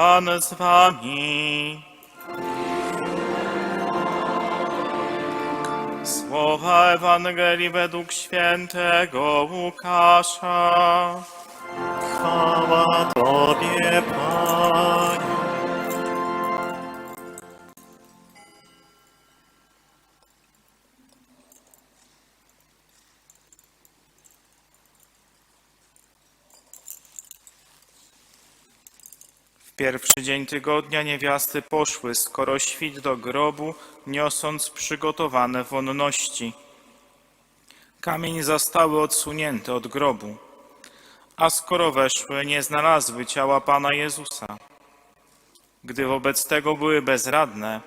Pan z wami. Słowa Ewangelii według świętego Łukasza. Chwała pierwszy dzień tygodnia niewiasty poszły, skoro świt do grobu, niosąc przygotowane wonności. Kamień zastały odsunięty od grobu, a skoro weszły, nie znalazły ciała Pana Jezusa. Gdy wobec tego były bezradne,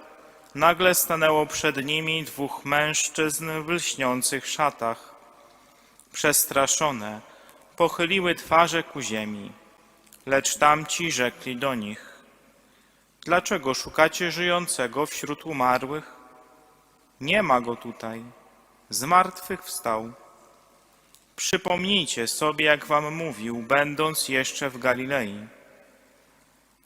nagle stanęło przed nimi dwóch mężczyzn w lśniących szatach. Przestraszone, pochyliły twarze ku ziemi. Lecz tamci rzekli do nich: Dlaczego szukacie żyjącego wśród umarłych? Nie ma go tutaj, z martwych wstał. Przypomnijcie sobie, jak wam mówił, będąc jeszcze w Galilei.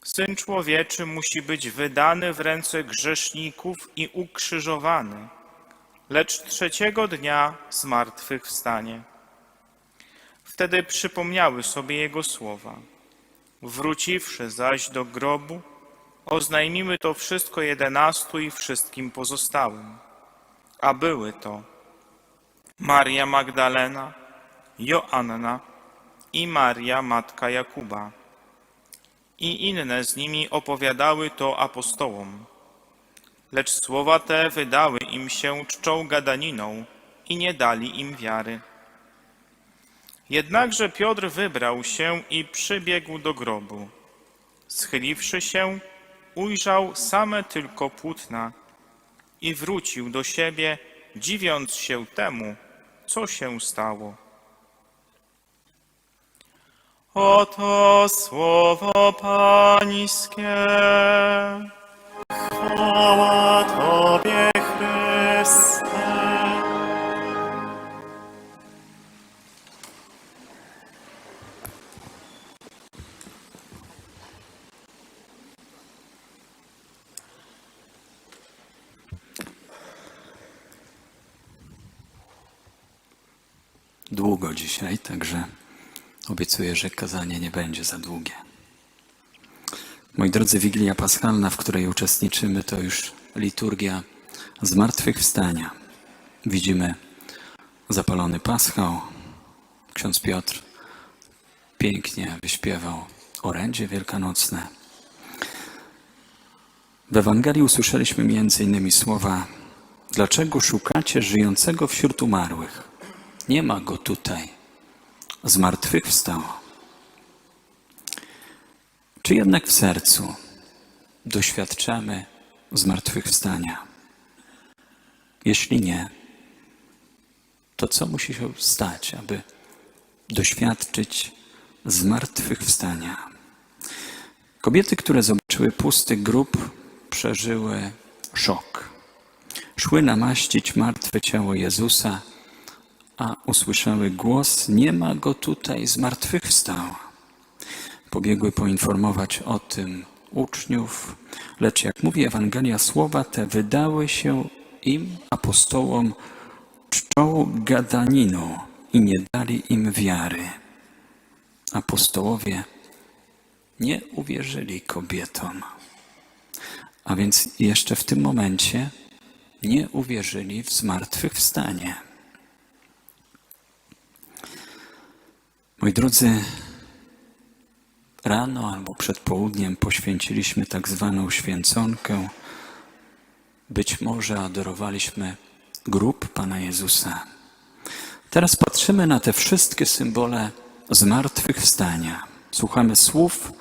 Syn człowieczy musi być wydany w ręce grzeszników i ukrzyżowany, lecz trzeciego dnia z martwych wstanie. Wtedy przypomniały sobie jego słowa. Wróciwszy zaś do grobu, oznajmimy to wszystko jedenastu i wszystkim pozostałym. A były to Maria Magdalena, Joanna i Maria, matka Jakuba. I inne z nimi opowiadały to apostołom. Lecz słowa te wydały im się czczą gadaniną i nie dali im wiary. Jednakże Piotr wybrał się i przybiegł do grobu. Schyliwszy się, ujrzał same tylko płótna i wrócił do siebie, dziwiąc się temu, co się stało. Oto słowo Pańskie. Chwała Tobie, długo dzisiaj, także obiecuję, że kazanie nie będzie za długie. Moi drodzy, Wigilia Paschalna, w której uczestniczymy, to już liturgia zmartwychwstania. Widzimy zapalony paschał. Ksiądz Piotr pięknie wyśpiewał orędzie wielkanocne. W Ewangelii usłyszeliśmy innymi słowa Dlaczego szukacie żyjącego wśród umarłych? Nie ma go tutaj. Zmartwychwstał. Czy jednak w sercu doświadczamy zmartwychwstania? Jeśli nie, to co musi się stać, aby doświadczyć zmartwychwstania? Kobiety, które zobaczyły pusty grób, przeżyły szok. Szły namaścić martwe ciało Jezusa, a usłyszały głos: Nie ma go tutaj, zmartwychwstał. Pobiegły poinformować o tym uczniów, lecz jak mówi Ewangelia, słowa te wydały się im, apostołom, czczą gadaniną i nie dali im wiary. Apostołowie nie uwierzyli kobietom, a więc jeszcze w tym momencie nie uwierzyli w zmartwychwstanie. Moi drodzy, rano albo przed południem poświęciliśmy tak zwaną święconkę. Być może adorowaliśmy grób Pana Jezusa. Teraz patrzymy na te wszystkie symbole zmartwychwstania. Słuchamy słów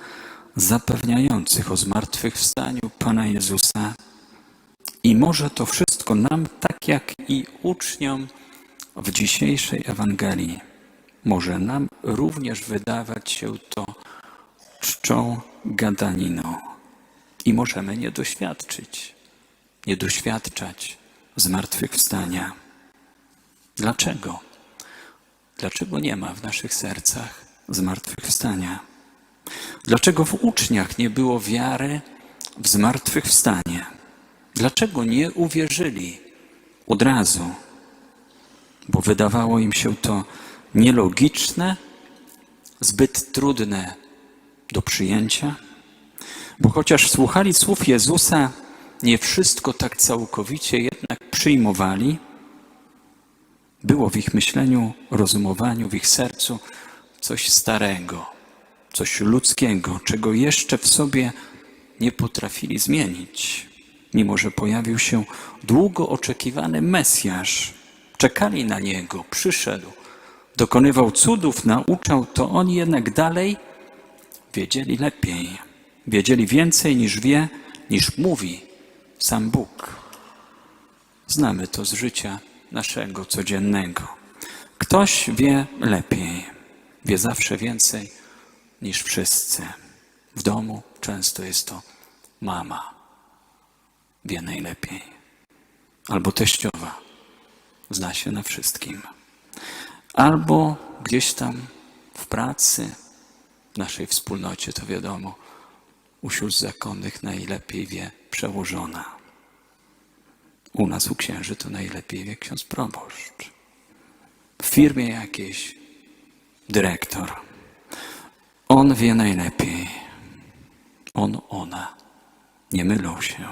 zapewniających o zmartwychwstaniu Pana Jezusa. I może to wszystko nam, tak jak i uczniom w dzisiejszej Ewangelii, może nam również wydawać się to czczą gadaniną. I możemy nie doświadczyć, nie doświadczać zmartwychwstania. Dlaczego? Dlaczego nie ma w naszych sercach zmartwychwstania? Dlaczego w uczniach nie było wiary w zmartwychwstanie? Dlaczego nie uwierzyli od razu? Bo wydawało im się to nielogiczne, zbyt trudne do przyjęcia? Bo chociaż słuchali słów Jezusa, nie wszystko tak całkowicie jednak przyjmowali, było w ich myśleniu, rozumowaniu, w ich sercu coś starego, coś ludzkiego, czego jeszcze w sobie nie potrafili zmienić. Mimo, że pojawił się długo oczekiwany Mesjasz, czekali na niego, przyszedł, dokonywał cudów, nauczał, to oni jednak dalej wiedzieli lepiej, wiedzieli więcej niż wie, niż mówi sam Bóg. Znamy to z życia naszego codziennego. Ktoś wie lepiej, wie zawsze więcej niż wszyscy. W domu często jest to mama, wie najlepiej, albo teściowa, zna się na wszystkim, albo gdzieś tam w pracy, w naszej wspólnocie, to wiadomo, u sióstr zakonnych najlepiej wie przełożona. U nas, u księży, to najlepiej wie ksiądz proboszcz. W firmie jakiejś dyrektor. On wie najlepiej. On, ona. Nie mylą się.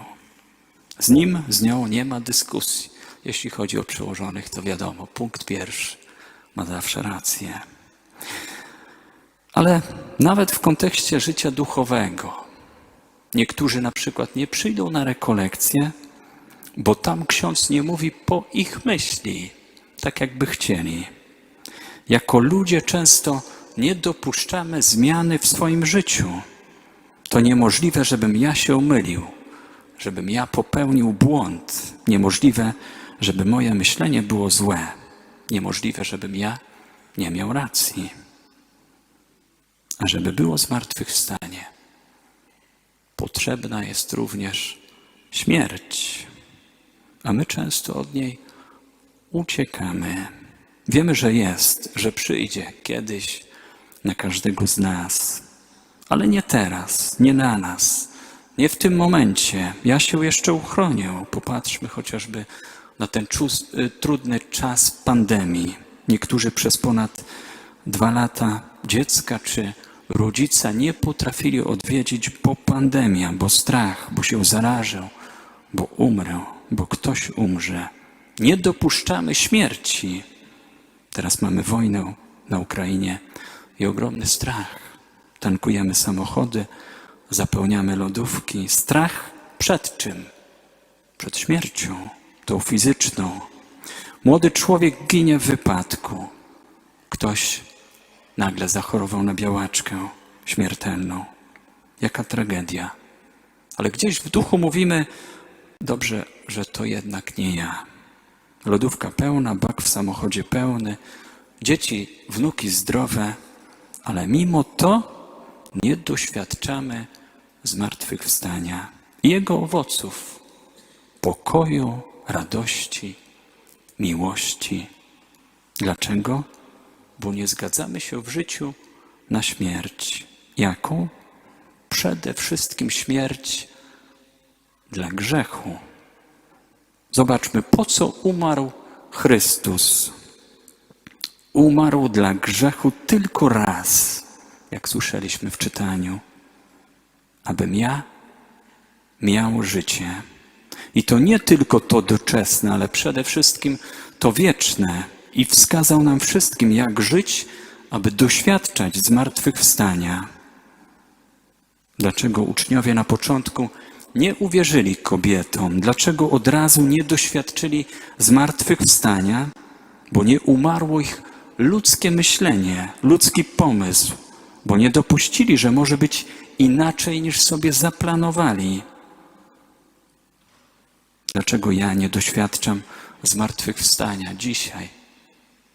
Z nim, z nią nie ma dyskusji. Jeśli chodzi o przełożonych, to wiadomo, punkt pierwszy ma zawsze rację. Ale nawet w kontekście życia duchowego, niektórzy na przykład nie przyjdą na rekolekcję, bo tam ksiądz nie mówi po ich myśli, tak jakby chcieli. Jako ludzie często nie dopuszczamy zmiany w swoim życiu. To niemożliwe, żebym ja się omylił, żebym ja popełnił błąd. Niemożliwe, żeby moje myślenie było złe. Niemożliwe, żebym ja nie miał racji. A żeby było zmartwychwstanie, potrzebna jest również śmierć a my często od niej uciekamy. Wiemy, że jest, że przyjdzie kiedyś na każdego z nas, ale nie teraz, nie na nas, nie w tym momencie. Ja się jeszcze uchronię. Popatrzmy chociażby na ten czas, trudny czas pandemii. Niektórzy przez ponad dwa lata dziecka czy rodzica nie potrafili odwiedzić, bo pandemia, bo strach, bo się zarażę, bo umrę bo ktoś umrze. Nie dopuszczamy śmierci. Teraz mamy wojnę na Ukrainie i ogromny strach. Tankujemy samochody, zapełniamy lodówki. Strach przed czym? Przed śmiercią, tą fizyczną. Młody człowiek ginie w wypadku. Ktoś nagle zachorował na białaczkę śmiertelną. Jaka tragedia. Ale gdzieś w duchu mówimy, Dobrze, że to jednak nie ja. Lodówka pełna, bak w samochodzie pełny, dzieci, wnuki zdrowe, ale mimo to nie doświadczamy zmartwychwstania jego owoców pokoju, radości, miłości. Dlaczego? Bo nie zgadzamy się w życiu na śmierć. Jaką? Przede wszystkim śmierć dla grzechu. Zobaczmy, po co umarł Chrystus. Umarł dla grzechu tylko raz, jak słyszeliśmy w czytaniu, abym ja miał życie. I to nie tylko to doczesne, ale przede wszystkim to wieczne. I wskazał nam wszystkim, jak żyć, aby doświadczać zmartwychwstania. Dlaczego uczniowie na początku nie uwierzyli kobietom? Dlaczego od razu nie doświadczyli zmartwychwstania? Bo nie umarło ich ludzkie myślenie, ludzki pomysł, bo nie dopuścili, że może być inaczej niż sobie zaplanowali. Dlaczego ja nie doświadczam zmartwychwstania dzisiaj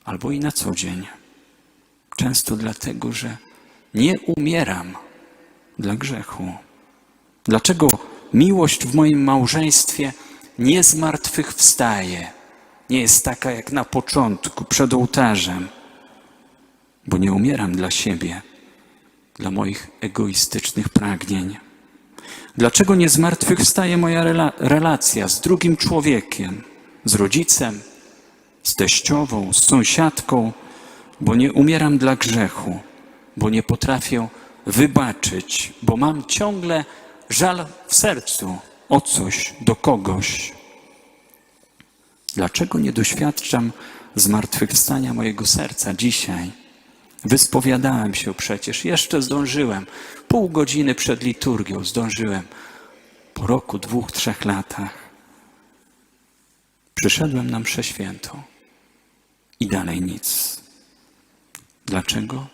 albo i na co dzień? Często dlatego, że nie umieram dla grzechu. Dlaczego miłość w moim małżeństwie nie zmartwychwstaje? Nie jest taka jak na początku, przed ołtarzem, bo nie umieram dla siebie, dla moich egoistycznych pragnień? Dlaczego nie zmartwychwstaje moja rela- relacja z drugim człowiekiem, z rodzicem, z teściową, z sąsiadką, bo nie umieram dla grzechu, bo nie potrafię wybaczyć, bo mam ciągle żal w sercu o coś, do kogoś? Dlaczego nie doświadczam zmartwychwstania mojego serca dzisiaj? Wyspowiadałem się przecież, jeszcze zdążyłem. Pół godziny przed liturgią zdążyłem. Po roku, dwóch, trzech latach przyszedłem na mszę świętą i dalej nic. Dlaczego?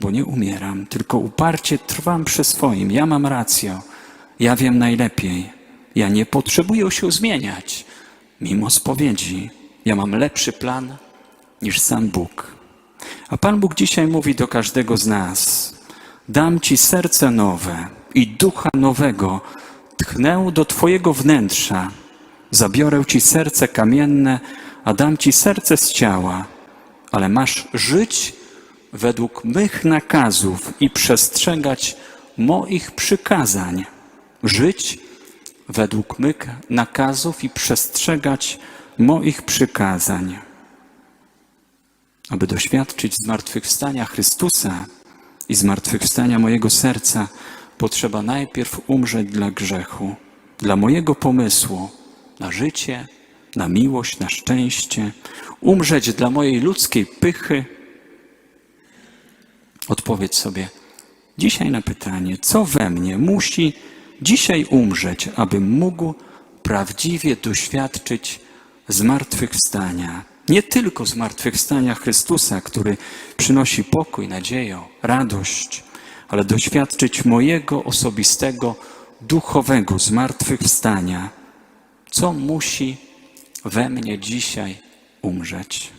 Bo nie umieram, tylko uparcie trwam przy swoim. Ja mam rację, ja wiem najlepiej. Ja nie potrzebuję się zmieniać. Mimo spowiedzi, ja mam lepszy plan niż sam Bóg. A Pan Bóg dzisiaj mówi do każdego z nas: Dam ci serce nowe i ducha nowego, tchnę do Twojego wnętrza. Zabiorę ci serce kamienne, a dam ci serce z ciała, ale masz żyć według mych nakazów i przestrzegać moich przykazań. Żyć według mych nakazów i przestrzegać moich przykazań. Aby doświadczyć zmartwychwstania Chrystusa i zmartwychwstania mojego serca, potrzeba najpierw umrzeć dla grzechu, dla mojego pomysłu na życie, na miłość, na szczęście, umrzeć dla mojej ludzkiej pychy. Odpowiedz sobie dzisiaj na pytanie, co we mnie musi dzisiaj umrzeć, abym mógł prawdziwie doświadczyć zmartwychwstania. Nie tylko zmartwychwstania Chrystusa, który przynosi pokój, nadzieję, radość, ale doświadczyć mojego osobistego, duchowego zmartwychwstania. Co musi we mnie dzisiaj umrzeć?